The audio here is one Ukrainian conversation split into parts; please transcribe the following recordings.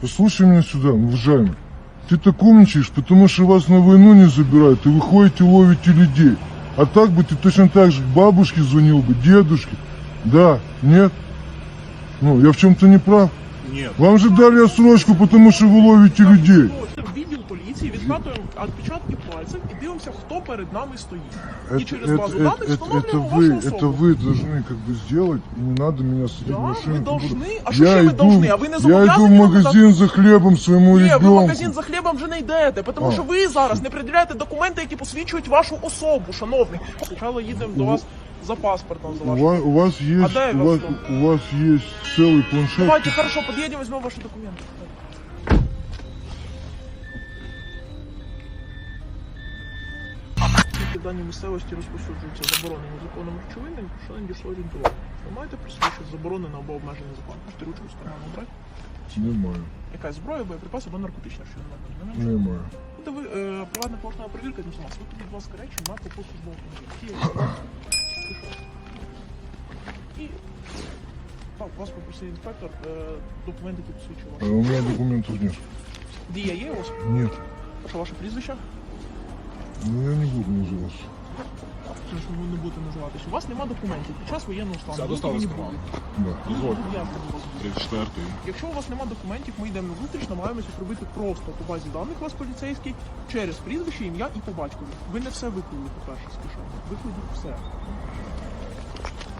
Послушай меня сюда, уважаемый. Ты так умничаешь, потому что вас на войну не забирают, и вы ходите ловите людей. А так бы ты точно так же к бабушке звонил бы, дедушке. Да, нет? Ну, я в чем-то не прав. Нет. Вам же дали отсрочку, потому что вы ловите людей Відділ поліції відкатуємо відпечатки пальців і дивимося, хто перед нами стоїть. І Это, через это- базу это- даних это- это встановлюємо вы, вашу это особу. вы должны как бы сделать, и не надо меня садить Да, в машину. вы тем более- должны. А что я же вы иду, должны? А вы не Я иду в зобов'язані нам магазин за хлебом своему Ні, ви в ребенку. магазин за хлібом вже не йдете, тому А. що ви зараз не приділяєте документи, які посвідчують вашу особу, шановний. Спочатку їдемо до вас за паспортом за У вашим. вас, у вас есть, да, я у, вас вас, жду. у вас есть целый планшет. Давайте, хорошо, під'їдемо, візьмемо ваші документи. Тільки дані місцевості розповсюджуються заборонені законом речовини, що не дійшло орієнтування. Ви маєте при собі щось заборонене або обмежене законом? Можете ручку з карману брати? Немає, Якась зброя, боєприпас або наркотична, що не напевно. немає. Це ви е, приватна поштова перевірка інформації. Ви тут, будь ласка, речі на попутку з боку. І так, вас попросив інспектор е, документи, посвідчують А у меня документов нет. Дія є у вас? Нет. Що ваше прізвище? Ну я не буду. Тому що ви не будете називатись. У вас нема документів під час воєнного стану. Ця Ви повинні з. Да. Я 34 Якщо у вас нема документів, ми йдемо на зустріч, намагаємося зробити просто по базі даних вас поліцейський через прізвище, ім'я і по батькові. Ви не все виклали, по-перше, скажімо. Викладіть все.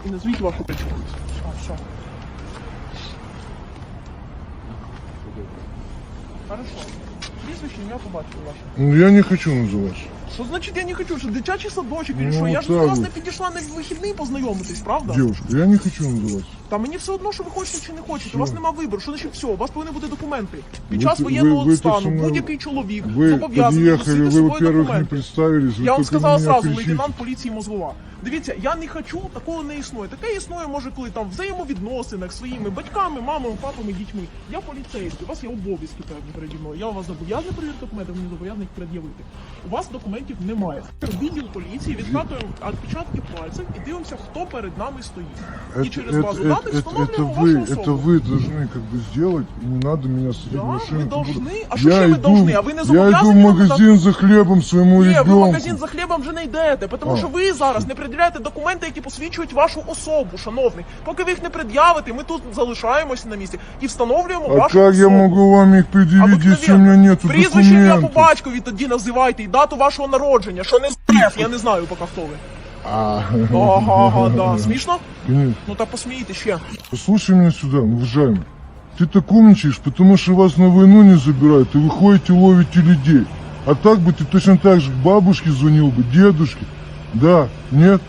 І назвіть вашу причину. А, все. Хорошо. Прізвище, ім'я по батькові ваше. Ну я не хочу называться. Що значить я не хочу? Що дитячий садочок Ну, или що? Я ж до так вас от. не підійшла на вихідний познайомитись, правда? Девушка, я не хочу называться. Та мені все одно, що ви хочете чи не хочете. Що? У вас нема вибору. Що значить все? У вас повинні бути документи. Під Ви час ти- воєнного ви- ви так стану со мною- будь-який чоловік Вы зобов'язаний подъехали, носити вы, з собою во-первых, не документи. представились, вы Я вам только сказала на меня сразу, кричите. лейтенант поліції Мозгова. Дивіться, я не хочу, такого не існує. Таке існує, може, коли там в взаємовідносинах зі своїми батьками, мамами, папами, дітьми. Я поліцейський, у вас є обов'язки певні переді мною. Я у вас зобов'язаний перевірити документи, ви не зобов'язаний їх пред'явити. У вас документів немає. Відділ поліції відкатуємо відпечатки пальців і дивимося, хто перед нами стоїть. І Это, через это, базу это, даних это, это встановлюємо вы, вашу это особу. вы должны как бы сделать, и не надо меня садить Да, в машину. вы тем более- должны. А что ж я вы иду, должны? А вы не Я иду зобов'язані в нам магазин за хлебом своему Ні, ви в ребенку. магазин за хлібом вже не йдете, тому А. що ви зараз не пред'являєте документи, які посвідчують вашу особу, шановний. Поки ви їх не пред'явите, ми тут залишаємося на місці і встановлюємо А вашу как особу. я могу вам их предъявить, если у меня нету Прізвище ім'я по документов? батькові тоді називайте і дату вашого народження, що не з***, я не знаю поки хто ви. А, Ага, ага, да. Смішно? Конечно. Ну та посмійте ще. Послушай меня сюда, уважаемый. Ты так умничаешь, потому что вас на войну не забирают, и вы ходите ловите людей. А так бы ты точно так же к бабушке звонил бы, дедушке. Да, нет?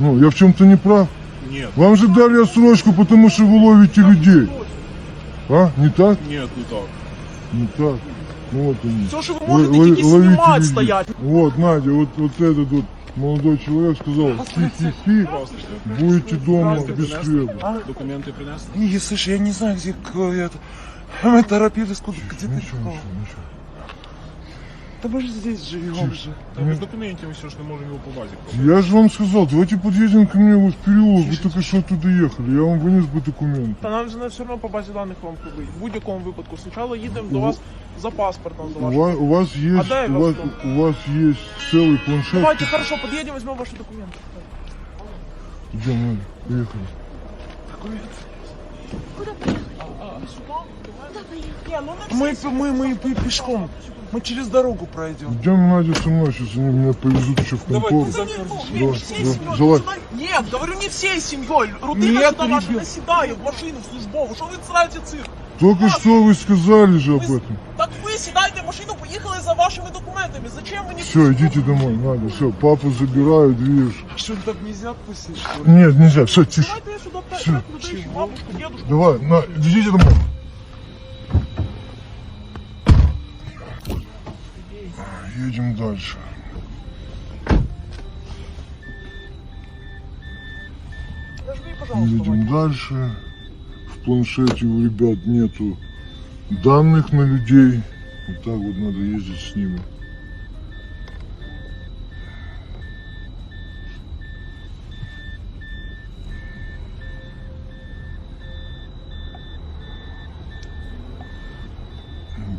Ну, я в чем-то не прав. Нет. Вам же дали отсрочку, потому что вы ловите людей. А, не так? Нет, не так. Не так. Ну вот они. Все, що ви Вы- можете, вы тільки ловите знімати людей. стоять. Вот, Надя, вот, вот этот вот молодой человек сказал, хи-хи-хи, будете дома без хлеба. Документы принесли? Не, слушай, я не знаю, где какое это. Мы торопились, куда, где ты Ничего, такого? ничего, ничего. Да мы же здесь живем же. Та без документів ми все ж не можемо його по базі. Я же вам сказал, давайте подъедем ко мне вот в переулок, вы только что оттуда ехали, я вам вынес бы документы. Та нам же не все одно по базі даних вам пробить. В будь-якому випадку. Спочатку їдемо до вас за паспортом за У вашим. вас, у вас есть, да, я у вас, вас у вас есть целый планшет. Давайте, хорошо, подъедем, возьмем ваши документы. Идем, Надя, поехали. Не, ну на Мы, все- мы, мы пе- пешком. Мы через дорогу пройдем. Идем, Надя, со мной, сейчас они меня повезут еще в Давай, контору. ты Да не, ну, Давай, не всей давай, семьей. залазь. Сюда- Нет, говорю, не всей семьей. Рутина Нет, сюда ваша ребят. не сідає в машину в службову. Що ви сраєте цирк? Только что вы сказали же об этом. вашими документами. Зачем ви не Все, идите домой, Надя, все, папу забирают, видишь. Что, так нельзя отпустить, что ли? Нет, нельзя, все, тише. Давайте я сюда пять Всё. людей, бабушку, дедушку. Давай, на, идите домой. Едем дальше. Нажми, пожалуйста, Едем дальше. В планшете у ребят нету данных на людей. Вот так вот надо ездить с ними.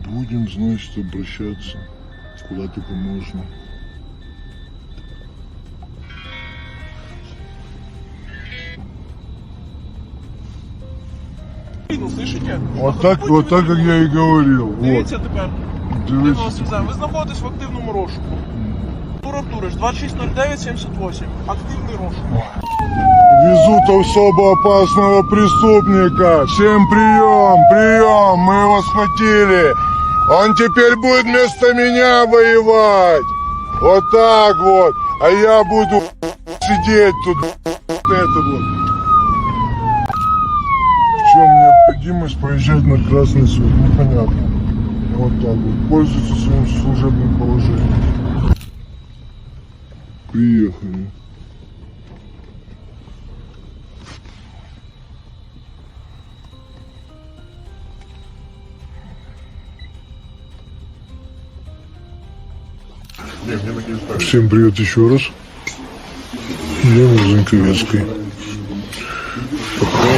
Будем, значит, обращаться куда только можно. Вот так, вот так, как я и говорил. Вот. Дивіться тепер. Дивіться. Ви знаходитесь в активному розшуку. Тур Артуриш, 260978. Активний розшук. Везут особо опасного преступника. Всем прием, прием, мы его схватили. Он теперь будет вместо меня воевать. Вот так вот. А я буду сидеть тут. Это вот. В чем необходимость проезжать на красный свет? Непонятно. Вот так вот. Пользуется своим служебным положением. Приехали. Всем привет еще раз. Я в Занковецкой.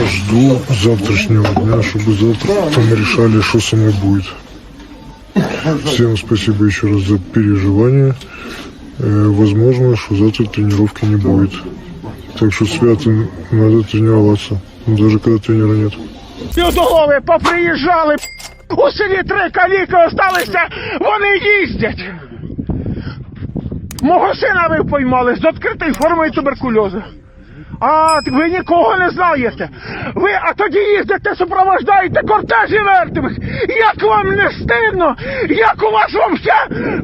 Жду завтрашнего дня, чтобы завтра там решали, что со мной будет. Всем спасибо еще раз за переживания. Э, возможно, что завтра тренировки не будет. Так что свято надо тренироваться, даже когда тренера нет. Людолови поприїжджали, у селі три каліки осталися, вони їздять. Мого сина ви поймали з відкритою формою туберкульозу. А ви нікого не знаєте. Ви а тоді їздите, супроводжаєте кортежі мертвих. Як вам не стидно? Як у вас вообще,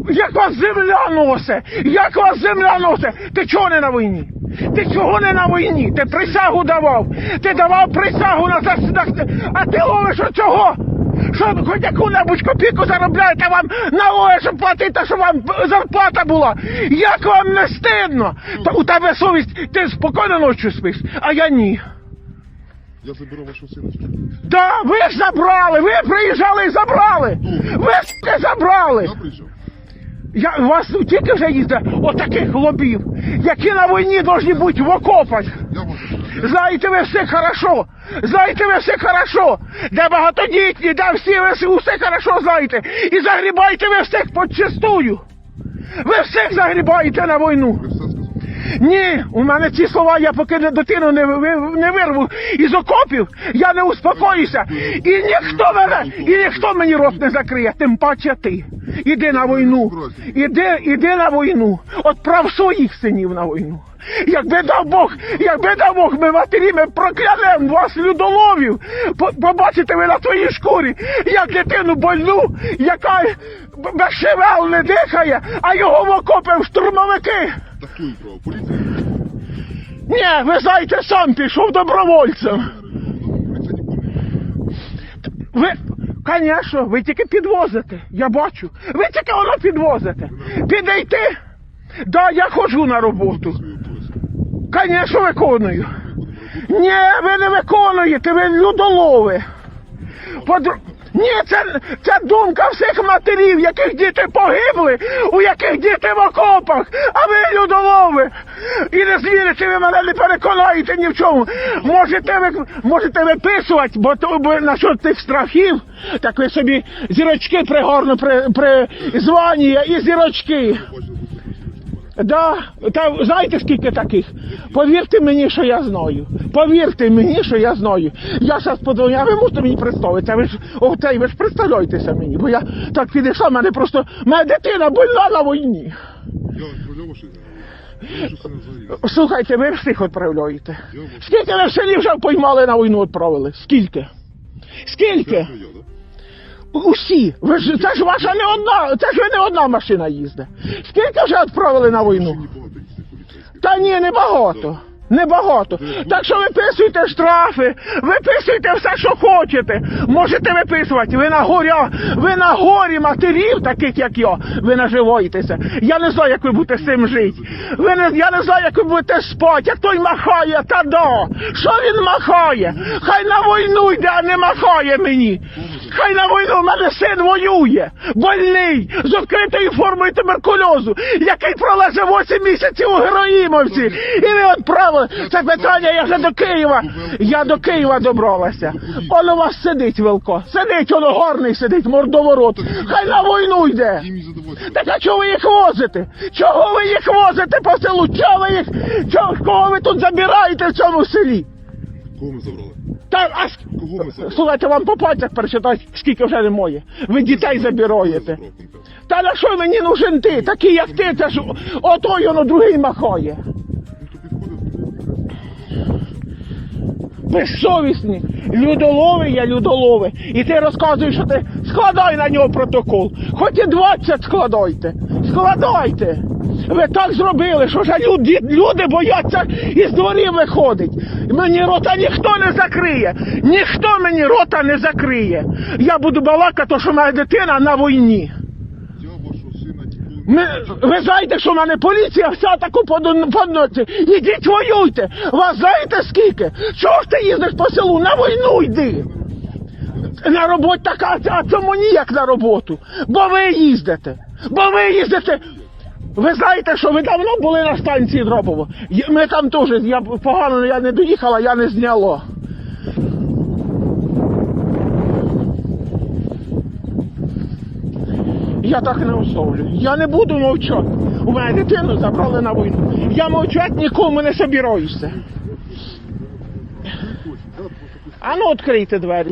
як вас земля носить? Як вас земля носить? Ти чого не на війні? Ти чого не на війні? Ти присягу давав. Ти давав присягу на зас... на- А ти ловиш чого? Що хоч яку-небудь копійку заробляєте вам налоги, щоб платити, щоб вам зарплата була. Як вам не стидно? Та у тебе совість, ти спокійно ночі спиш, а я ні. Я заберу вашего сына. Да, ви ж забрали, ви приїжджали і забрали. Ви ж забрали. Я, у вас тільки вже їздить отаких лобів, які на війні повинні бути в окопах. Знаєте ви все хорошо. Знаєте ви все хорошо. Де багатодітні, де всі ви все- хорошо знаєте. І загрібаєте ви всіх подчистую. Ви всіх загрібаєте на війну. Ні, у мене ці слова, я поки не дитину не, не вирву із окопів, я не успокоюся. І ніхто мене, і ніхто мені рот не закриє, тим паче ти. Іди на війну. Іди, іди на війну. Отправ своїх синів на війну. Якби дав Бог, якби дав Бог, ми матері, ми проклянем вас, людоловів. Побачите ви на твоїй шкурі, як дитину больну, яка безшевел не дихає, а його в окопи в штурмовики. Так кто их брал? Ні, ви знаєте, сам пішов добровольцем. Ви, звісно, ви тільки підвозите. Я бачу. Ви тільки воно підвозите. Підійти? Да, я ходжу на роботу. Звісно, виконую. Ні, ви не виконуєте, ви людолови. Подру... Ні, це, це думка всіх матерів, яких діти погибли, у яких діти в окопах, а ви людолови. І не звірите, ви мене не переконаєте ні в чому. Можете ви можете виписувати, бо то бо насчет тих страхів, так ви собі зірочки пригорно при, при званні і зірочки. Да, та знаєте скільки таких? Повірте мені, що я знаю. Повірте мені, що я знаю. Я зараз подзвоню, а ви можете мені представитися. Ви ж отей, ви ж представляйтеся мені, бо я так підійшла, мене просто моя дитина больна на війні. Слухайте, ви всіх відправляєте. Скільки ви в селі вже поймали на війну відправили? Скільки? Скільки? Усі. Ви ж це ж ваша не одна, це ж ви не одна машина їздить. Скільки вже відправили на війну? Не. Та ні, небагато. Небагато. Так що виписуйте штрафи, виписуйте все, що хочете. Можете виписувати. Ви на горя, ви на горі матерів, таких як я, ви наживаєтеся. Я не знаю, як ви будете з цим жити. Ви не, я не знаю, як ви будете спати. Як той махає, та да. Що він махає? Хай на війну йде, а не махає мені. Хай на війну в мене син воює, больний, з відкритою формою туберкульозу, який пролежав 8 місяців у Героїмовці. І ви відправили. Це питання, я вже до Києва. Я до Києва добралася. Он у вас сидить Велко. Сидить, он горний сидить, мордоворот. Хай на війну йде. Так а чого ви їх возите? Чого ви їх возите по селу? Чого ви їх? Чого, кого ви тут забираєте в цьому селі? Кого ми забрали? Та, а с- Кого ми забрали? слухайте, вам по пальцях перечитати, скільки вже немає. Ви дітей забираєте. Та на що мені нужен ти? Такий як ти, це ж отой воно другий махає. Безсовісні. Людолови є людолови. І ти розказуєш, що ти складай на нього протокол. Хоч і 20 складайте. Складайте. Ви так зробили, що вже люди, люди бояться із дворів виходить. Мені рота ніхто не закриє. Ніхто мені рота не закриє. Я буду балакати, що моя дитина на війні. Я вашого сина ніколи Ми, ви знаєте, що в мене поліція вся таку по по. Ідіть воюйте. Вас знаєте скільки? Чого ж ти їздиш по селу? На війну йди. На роботу така, а чому ніяк на роботу? Бо ви їздите. Бо ви їздите. Ви знаєте, що ви давно були на станції Дропово? Є- Ми там теж, я погано я не доїхала, я не зняло. Я так не усовлю. Я не буду мовчати. У мене дитину забрали на війну. Я мовчати нікому не собираюся. А ну відкрийте двері.